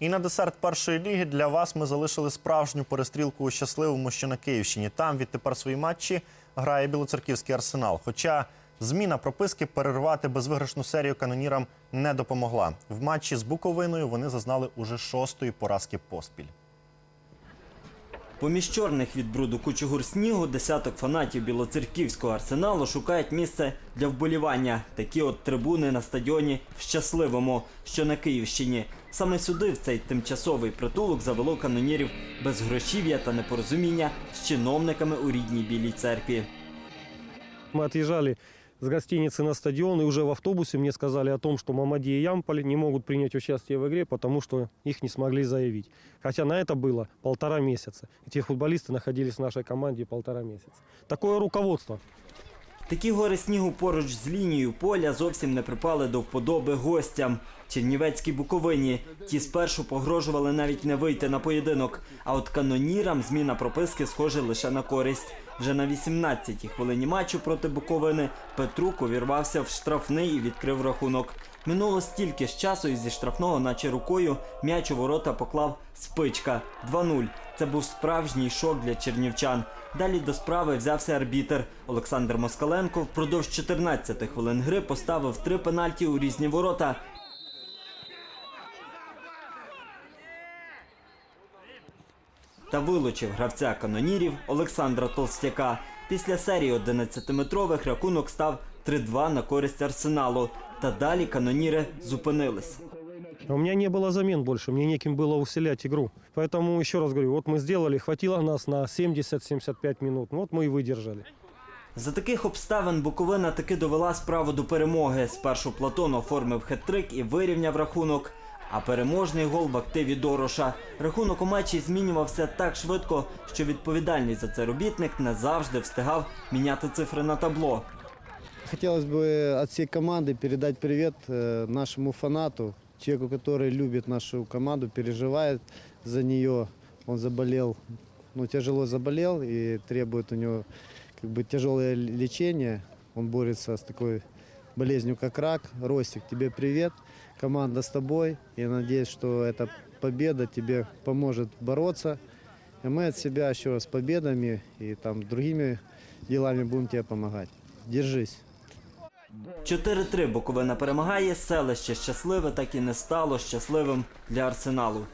І на десерт першої ліги для вас ми залишили справжню перестрілку у щасливому, що на Київщині. Там відтепер свої матчі грає білоцерківський арсенал. Хоча зміна прописки перервати безвиграшну серію канонірам не допомогла. В матчі з Буковиною вони зазнали уже шостої поразки поспіль. Поміж чорних від бруду кучугур снігу десяток фанатів білоцерківського арсеналу шукають місце для вболівання. Такі от трибуни на стадіоні в щасливому, що на Київщині. Саме сюди, в цей тимчасовий притулок, завело канонірів без грошів'я та непорозуміння з чиновниками у рідній білій церкві. Мы отъезжали с гостиницы на стадион, и уже в автобусе мне сказали о том, что Мамади и Ямполь не могут принять участие в игре, потому что их не смогли заявить. Хотя на это было полтора месяца. Эти футболисты находились в нашей команде полтора месяца. Такое руководство. Такі гори снігу поруч з лінією поля зовсім не припали до вподоби гостям. Чернівецькій Буковині ті спершу погрожували навіть не вийти на поєдинок. А от канонірам зміна прописки схоже лише на користь. Вже на 18-й хвилині матчу проти Буковини Петрук увірвався в штрафний і відкрив рахунок. Минуло стільки ж часу, і зі штрафного, наче рукою, м'яч у ворота поклав спичка 2-0. Це був справжній шок для чернівчан. Далі до справи взявся арбітер Олександр Москаленко. Впродовж 14 хвилин гри поставив три пенальті у різні ворота. Та вилучив гравця канонірів Олександра Толстяка. Після серії 11-метрових рахунок став 3-2 на користь арсеналу. Та далі каноніри зупинились. А У меня не было замен больше, мне неким было усилять игру. Поэтому еще раз говорю, вот мы сделали, хватило нас на 70-75 минут. Ну, Вот мы и выдержали. За таких обставин Буковина таки довела справу до перемоги. Спершу Платон оформив хет-трик і вирівняв рахунок. А переможний гол в активі Дороша. Рахунок у матчі змінювався так швидко, що відповідальний за це робітник не завжди встигав міняти цифри на табло. Хотелось бы от всей команды передать привет э, нашему фанату, человеку, который любит нашу команду, переживает за нее. Он заболел, ну, тяжело заболел и требует у него как бы тяжелое лечение. Он борется с такой болезнью, как рак. Ростик, тебе привет. Команда с тобой. Я надеюсь, что эта победа тебе поможет бороться. И мы от себя еще с победами и там другими делами будем тебе помогать. Держись. 4-3 Буковина перемагає. Селище щасливе так і не стало щасливим для арсеналу.